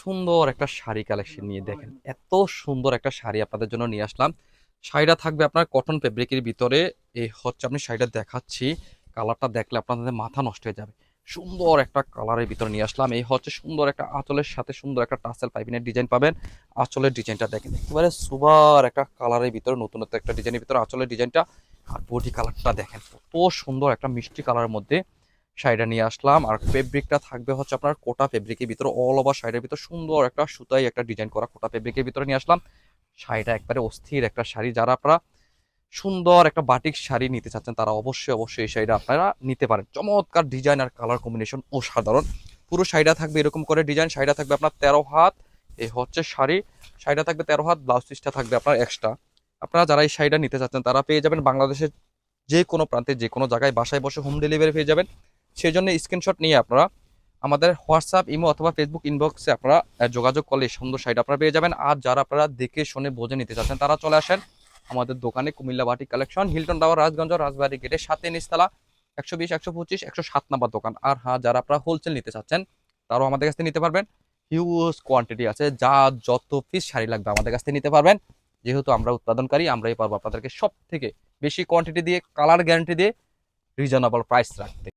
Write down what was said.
সুন্দর একটা শাড়ি কালেকশন নিয়ে দেখেন। এত সুন্দর একটা শাড়ি আপনাদের জন্য নিয়ে আসলাম। শাড়িটা থাকবে আপনার কটন ফেব্রিকের ভিতরে। এই হচ্ছে আপনি শাড়িটা দেখাচ্ছি। কালারটা দেখলে আপনাদের মাথা নষ্ট হয়ে যাবে। সুন্দর একটা কালারের ভিতরে নিয়ে আসলাম। এই হচ্ছে সুন্দর একটা আঁচলের সাথে সুন্দর একটা টাসেল পাইপিনের ডিজাইন পাবেন। আঁচলের ডিজাইনটা দেখেন। একেবারে সুবার একটা কালারের ভিতরে, নতুনত্ব একটা ডিজাইনের ভিতরে আঁচলের ডিজাইনটা আর বডি কালারটা দেখেন, কত সুন্দর একটা মিষ্টি কালারের মধ্যে। শাড়িটা নিয়ে আসলাম। আর ফেব্রিকটা থাকবে হচ্ছে আপনার কোটা ফেব্রিকের ভিতরে। অল ওভার শাড়ির ভিতরে সুন্দর একটা সুতাই একটা ডিজাইন করা কোটা ফেব্রিকের ভিতরে নিয়ে আসলাম। শাড়িটা একবারে অস্থির একটা শাড়ি। যারা আপনারা সুন্দর একটা বাটিক শাড়ি নিতে চাচ্ছেন, তারা অবশ্যই অবশ্যই এই শাড়িটা আপনারা নিতে পারেন। চমৎকার ডিজাইন আর কালার কম্বিনেশন অসাধারণ। পুরো শাড়িটা থাকবে এরকম করে ডিজাইন শাড়িটা থাকবে আপনার তেরো হাত। এই হচ্ছে শাড়ি। শাড়িটা থাকবে তেরো হাত। ব্লাউজ পিসটা থাকবে আপনার এক্সট্রা আপনারা যারা এই শাড়িটা নিতে চাচ্ছেন, তারা পেয়ে যাবেন বাংলাদেশের যে কোনো প্রান্তে যে কোনো জায়গায় বাসায় বসে হোম ডেলিভারি পেয়ে যাবেন। সেই জন্য স্ক্রিনশট নিয়ে আপনারা আমাদের হোয়াটসঅ্যাপ ইমো অথবা ফেসবুক ইনবক্সে আপনারা যোগাযোগ করলে সুন্দর শাড়িটা আপনারা পেয়ে যাবেন। আর যারা আপনারা দেখে শুনে বোঝে নিতে চাচ্ছেন, তারা চলে আসেন আমাদের দোকানে কুমিল্লা বাটি collection Hilton tower Rajganj Rajbari গেটের সাথে নিচতলা, একশো বিশ, একশো পঁচিশ, একশো সাত নাম্বার দোকান। আর হ্যাঁ যারা আপনারা হোলসেল নিতে চাচ্ছেন, তারাও আমাদের কাছ থেকে নিতে পারবেন। হিউজ কোয়ান্টিটি আছে, যা যত পিস শাড়ি লাগবে আমাদের কাছ থেকে নিতে পারবেন। যেহেতু আমরা উৎপাদনকারী আমরাই পারব আপনাদেরকে সব থেকে বেশি কোয়ান্টিটি দিয়ে কালার গ্যারান্টি দিয়ে রিজনেবল প্রাইস রাখতে।